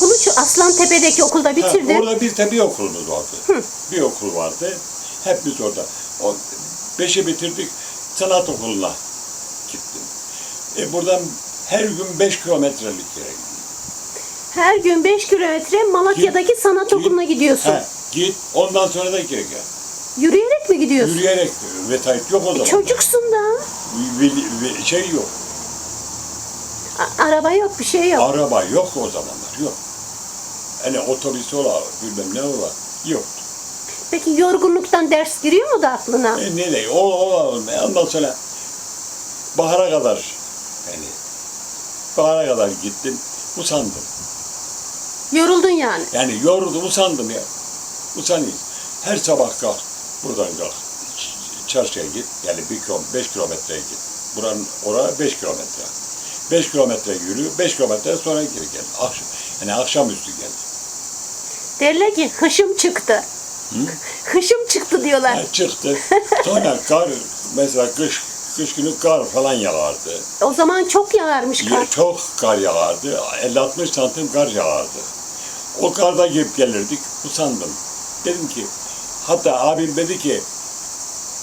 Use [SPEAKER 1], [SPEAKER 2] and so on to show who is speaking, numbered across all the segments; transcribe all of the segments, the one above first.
[SPEAKER 1] okulu şu Aslantepe'deki okulda
[SPEAKER 2] Ha,
[SPEAKER 1] bitirdin.
[SPEAKER 2] orada bir de bir okulumuz vardı. Bir okul vardı. Hep biz orada. O, beşi bitirdik. Sanat okuluna gittim. E buradan her gün beş kilometrelik yere.
[SPEAKER 1] Her gün 5 kilometre Malatya'daki sanat okuluna gidiyorsun.
[SPEAKER 2] Ha, git. Ondan sonra da geri gel.
[SPEAKER 1] Yürüyerek mi gidiyorsun?
[SPEAKER 2] Yürüyerek vesayet yok o
[SPEAKER 1] E,
[SPEAKER 2] zaman.
[SPEAKER 1] çocuksun da.
[SPEAKER 2] Şey yok.
[SPEAKER 1] A- araba yok, bir şey yok.
[SPEAKER 2] Araba yok o zamanlar. Yok. Hani otobüs ola, bilmem ne ola. Yok.
[SPEAKER 1] Peki yorgunluktan ders giriyor mu da aklına?
[SPEAKER 2] E, ne de o, o ondan sonra bahara kadar yani bahara kadar gittim. Usandım.
[SPEAKER 1] Yoruldun yani.
[SPEAKER 2] Yani yoruldum usandım ya. Usanayım. Her sabah kalk. Buradan kalk. Çarşıya git. Yani bir kilo, beş kilometreye git. Buranın oraya beş kilometre. Beş kilometre yürü. Beş kilometre sonra geri gel. Akşam, yani akşamüstü gel.
[SPEAKER 1] Derler ki hışım çıktı. Hışım çıktı diyorlar.
[SPEAKER 2] Yani çıktı. Sonra kar, mesela kış, kış günü kar falan yağardı.
[SPEAKER 1] O zaman çok yağarmış kar.
[SPEAKER 2] Çok kar yağardı. 50-60 santim kar yağardı. O karda girip gelirdik. Usandım. Dedim ki, hatta abim dedi ki,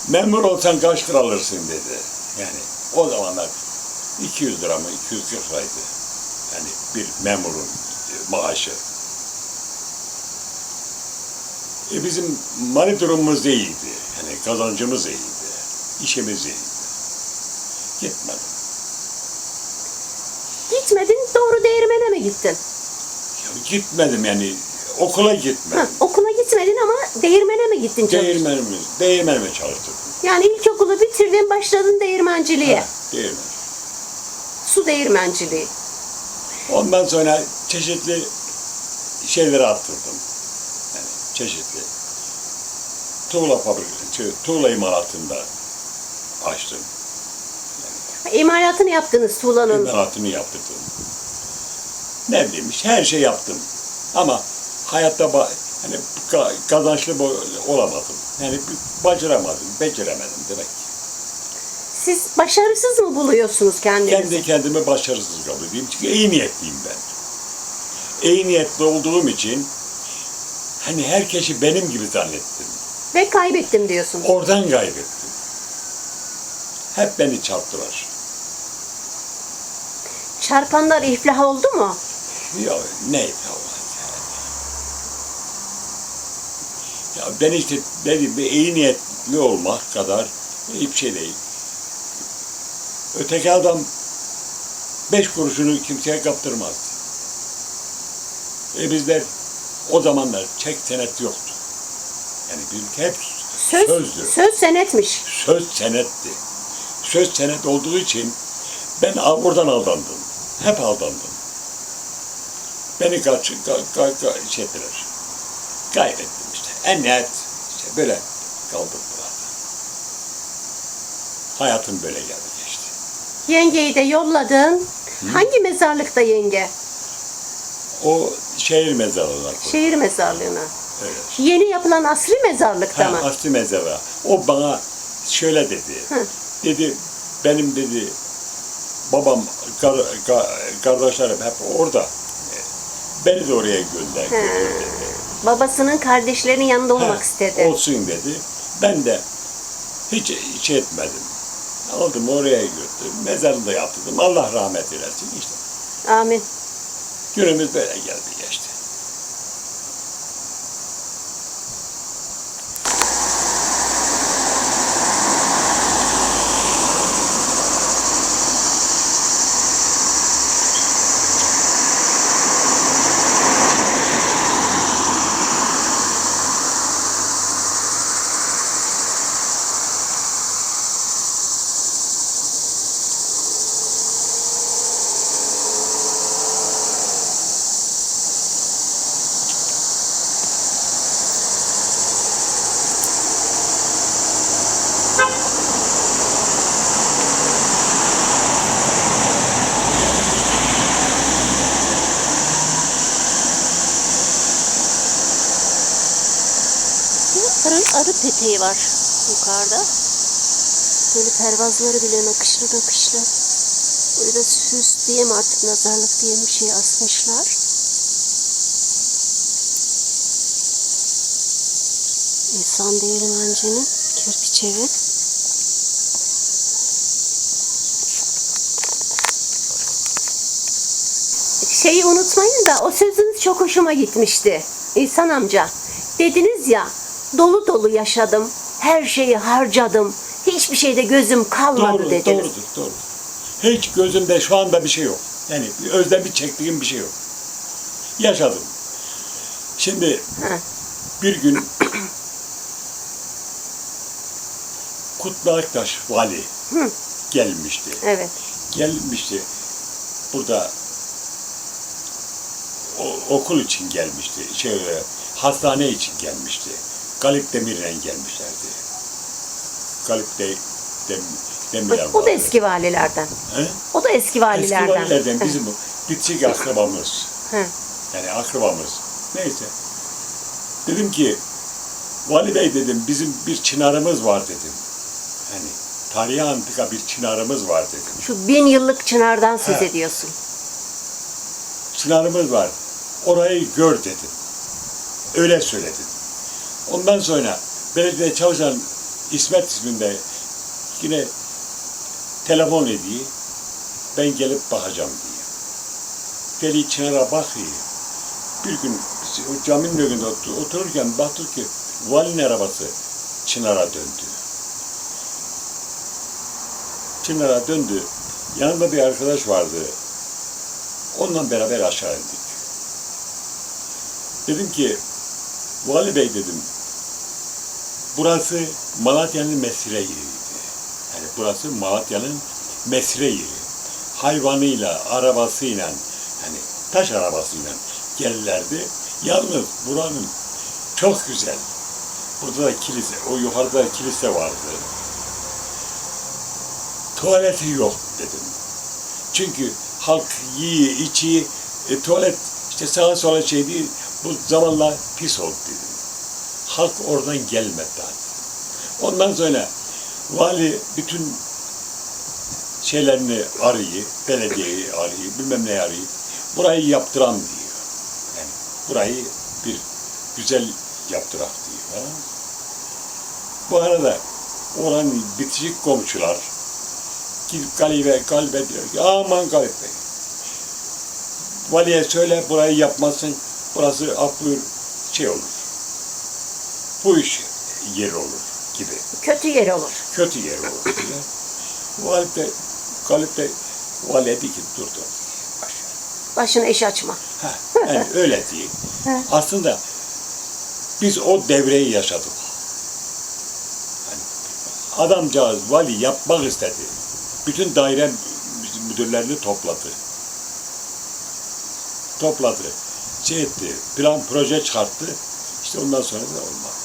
[SPEAKER 2] memur olsan kaç lira alırsın dedi. Yani o zamanlar 200 lira mı 240 liraydı. Yani bir memurun maaşı. E bizim mali durumumuz iyiydi. Yani kazancımız iyiydi. İşimiz iyiydi. Gitmedim.
[SPEAKER 1] Gitmedin, doğru değirmene mi gittin?
[SPEAKER 2] Ya gitmedim yani okula
[SPEAKER 1] Ha,
[SPEAKER 2] gitmedim.
[SPEAKER 1] okula gitmedin ama değirmene mi gittin çalıştın?
[SPEAKER 2] Değirmenimiz, değirmenime çalıştım.
[SPEAKER 1] Yani ilkokulu bitirdin, başladın değirmenciliğe.
[SPEAKER 2] Ha, değirmen.
[SPEAKER 1] Su değirmenciliği.
[SPEAKER 2] Ondan sonra çeşitli şeyleri arttırdım. Çeşitli. Tuğla fabrikası, tuğla imalatında açtım.
[SPEAKER 1] İmalatını yaptınız tuğlanın.
[SPEAKER 2] İmalatını yaptırdım. Ne bileyim işte her şey yaptım. Ama hayatta ba- hani ka- kazançlı bo- olamadım. Yani başaramadım, beceremedim demek.
[SPEAKER 1] Siz başarısız mı buluyorsunuz kendinizi?
[SPEAKER 2] Kendi kendime başarısız kabul edeyim. Çünkü iyi niyetliyim ben. İyi niyetli olduğum için hani herkesi benim gibi zannettim.
[SPEAKER 1] Ve kaybettim diyorsunuz.
[SPEAKER 2] Oradan kaybettim. Hep beni çarptılar.
[SPEAKER 1] Çarpanlar iflah oldu mu?
[SPEAKER 2] Ya ne ya Ya ben işte dedim bir iyi niyetli olmak kadar iyi bir şey değil. Öteki adam beş kuruşunu kimseye kaptırmazdı. E bizler o zamanlar çek senet yoktu. Yani bir hep
[SPEAKER 1] Söz,
[SPEAKER 2] sözdü.
[SPEAKER 1] söz senetmiş.
[SPEAKER 2] Söz senetti. Söz senet olduğu için ben buradan aldandım. Hep aldandım. Beni kaç, ka, ka, ka, şey ettiler. Kaybettim işte. En nihayet işte böyle kaldım burada. Hayatım böyle geldi geçti.
[SPEAKER 1] Yengeyi de yolladın. Hangi mezarlıkta yenge?
[SPEAKER 2] O şehir mezarlığına koydum.
[SPEAKER 1] Şehir mezarlığına.
[SPEAKER 2] Öyle.
[SPEAKER 1] Yeni yapılan asri mezarlıkta
[SPEAKER 2] Ha,
[SPEAKER 1] mı?
[SPEAKER 2] asli mezara. O bana şöyle dedi.
[SPEAKER 1] Hı.
[SPEAKER 2] Dedi benim dedi babam kar, ka- kardeşlerim hep orada. Beni de oraya gönder.
[SPEAKER 1] Babasının kardeşlerinin yanında olmak
[SPEAKER 2] Ha,
[SPEAKER 1] istedi.
[SPEAKER 2] Olsun dedi. Ben de hiç şey etmedim. Aldım oraya götürdüm. Mezarını da yaptırdım. Allah rahmet eylesin işte.
[SPEAKER 1] Amin.
[SPEAKER 2] Günümüz böyle geldi geçti.
[SPEAKER 1] sarı peteği var yukarıda. Böyle pervazları bile nakışlı nakışlı. Böyle da süs diye mi artık nazarlık diye bir şey asmışlar. İnsan diyelim öncenin kirpiç evi. Şeyi unutmayın da o sözünüz çok hoşuma gitmişti. İhsan amca dediniz ya dolu dolu yaşadım. Her şeyi harcadım. Hiçbir şeyde gözüm kalmadı
[SPEAKER 2] Doğru,
[SPEAKER 1] dediniz.
[SPEAKER 2] doğrudur, doğru. Hiç gözümde şu anda bir şey yok. Yani bir özlem bir çektiğim bir şey yok. Yaşadım. Şimdi
[SPEAKER 1] Hı.
[SPEAKER 2] bir gün Kutlu Aktaş vali
[SPEAKER 1] Hı.
[SPEAKER 2] gelmişti.
[SPEAKER 1] Evet.
[SPEAKER 2] Gelmişti. Burada o, okul için gelmişti. Şey, e, hastane için gelmişti. Galip Demir'le gelmişlerdi. Galip de, Dem, Demir'le
[SPEAKER 1] O da
[SPEAKER 2] vardı.
[SPEAKER 1] eski valilerden.
[SPEAKER 2] He?
[SPEAKER 1] O da eski valilerden.
[SPEAKER 2] Eski valilerden bizim bu bitçik akrabamız. Yani akrabamız. Neyse. Dedim ki Vali Bey dedim bizim bir çınarımız var dedim. Hani tarihi antika bir çınarımız var dedim.
[SPEAKER 1] Şu bin yıllık çınardan söz
[SPEAKER 2] He.
[SPEAKER 1] ediyorsun.
[SPEAKER 2] Çınarımız var. Orayı gör dedim. Öyle söyledim. Ondan sonra belediyede çalışan İsmet isminde yine telefon ediyor. Ben gelip bakacağım diye. Deli Çınar'a bakıyor. Bir gün caminin önünde otur- otururken baktık ki valinin arabası Çınar'a döndü. Çınar'a döndü. Yanında bir arkadaş vardı. Onunla beraber aşağı indik. Dedim ki, Vali Bey dedim, burası Malatya'nın mesire yeriydi. Yani burası Malatya'nın mesire yeri. Hayvanıyla, arabasıyla, hani taş arabasıyla gelirlerdi. Yalnız buranın çok güzel. Burada da kilise, o yukarıda da kilise vardı. Tuvaleti yok dedim. Çünkü halk yiyi, içi, e, tuvalet işte sağa sola şey değil, bu zamanla pis oldu dedim. Halk oradan gelmedi. Ondan sonra vali bütün şeylerini arıyor, belediyeyi arıyor, bilmem ne arıyor. Burayı yaptıran diyor. Yani burayı bir güzel yaptırak diyor. Ha? Bu arada oranın bitişik komşular gidip Galip'e, Galip'e diyor ki aman Galip Bey. Valiye söyle burayı yapmasın. Burası akbur şey olur. Bu iş yeri olur gibi.
[SPEAKER 1] Kötü yer olur.
[SPEAKER 2] Kötü yer olur diye. Galip de, Galip de valiye dedi ki dur dur. Aşağı.
[SPEAKER 1] Başına iş açma.
[SPEAKER 2] Ha, yani öyle değil. Aslında biz o devreyi yaşadık. Hani adamcağız vali yapmak istedi. Bütün daire müdürlerini topladı. Topladı. Şey etti, plan proje çıkarttı. İşte ondan sonra da olmadı.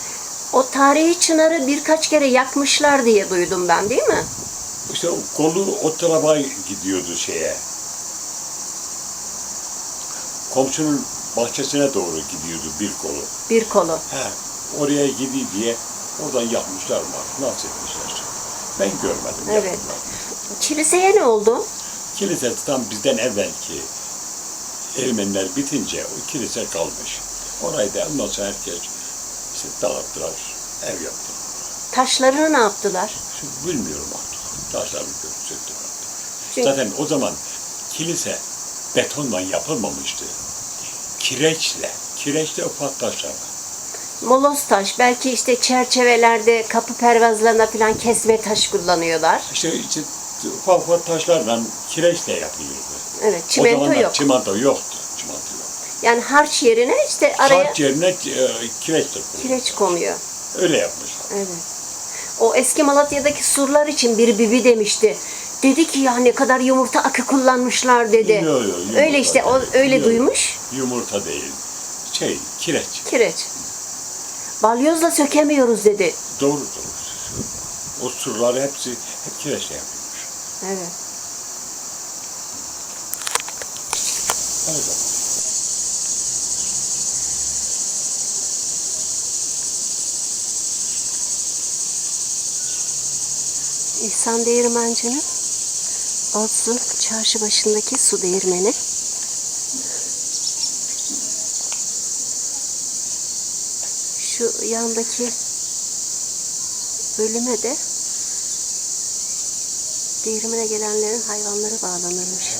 [SPEAKER 1] O tarihi çınarı birkaç kere yakmışlar diye duydum ben değil mi?
[SPEAKER 2] İşte kolu o tarafa gidiyordu şeye. Komşunun bahçesine doğru gidiyordu bir kolu.
[SPEAKER 1] Bir kolu.
[SPEAKER 2] He, oraya gidiyor diye oradan yapmışlar mı? Nasıl etmişler? Ben görmedim.
[SPEAKER 1] Evet. Kiliseye ne oldu?
[SPEAKER 2] Kilise tam bizden evvelki Ermeniler bitince o kilise kalmış. Orayı da ondan sonra herkes işte dağıttılar, ev yaptılar.
[SPEAKER 1] Taşlarını ne yaptılar?
[SPEAKER 2] Şimdi bilmiyorum artık. Taşlarını söktüler.
[SPEAKER 1] Çünkü
[SPEAKER 2] Zaten o zaman kilise betonla yapılmamıştı. Kireçle, kireçle ufak taşlarla.
[SPEAKER 1] moloz taş, belki işte çerçevelerde kapı pervazlarına falan kesme taş kullanıyorlar.
[SPEAKER 2] İşte, işte ufak ufak taşlarla kireçle yapılıyordu.
[SPEAKER 1] Evet,
[SPEAKER 2] o
[SPEAKER 1] çimento
[SPEAKER 2] zamanlar
[SPEAKER 1] yok.
[SPEAKER 2] çimento yoktu.
[SPEAKER 1] Yani harç yerine işte araya
[SPEAKER 2] Harç yerine e, kireç takılıyor.
[SPEAKER 1] kireç konuyor.
[SPEAKER 2] Öyle yapmışlar.
[SPEAKER 1] Evet. O eski Malatya'daki surlar için bir bibi demişti. Dedi ki ya ne kadar yumurta akı kullanmışlar dedi.
[SPEAKER 2] Yo, yo, yumurta
[SPEAKER 1] öyle işte o
[SPEAKER 2] değil.
[SPEAKER 1] öyle
[SPEAKER 2] Yo.
[SPEAKER 1] duymuş.
[SPEAKER 2] Yumurta değil. Şey, kireç.
[SPEAKER 1] Kireç. Balyozla sökemiyoruz dedi.
[SPEAKER 2] Doğru doğru. O surları hepsi hep kireçle yapılmış.
[SPEAKER 1] Evet.
[SPEAKER 2] Evet.
[SPEAKER 1] İhsan Değirmenci'nin Otsu çarşı başındaki su değirmeni. Şu yandaki bölüme de değirmene gelenlerin hayvanları bağlanırmış.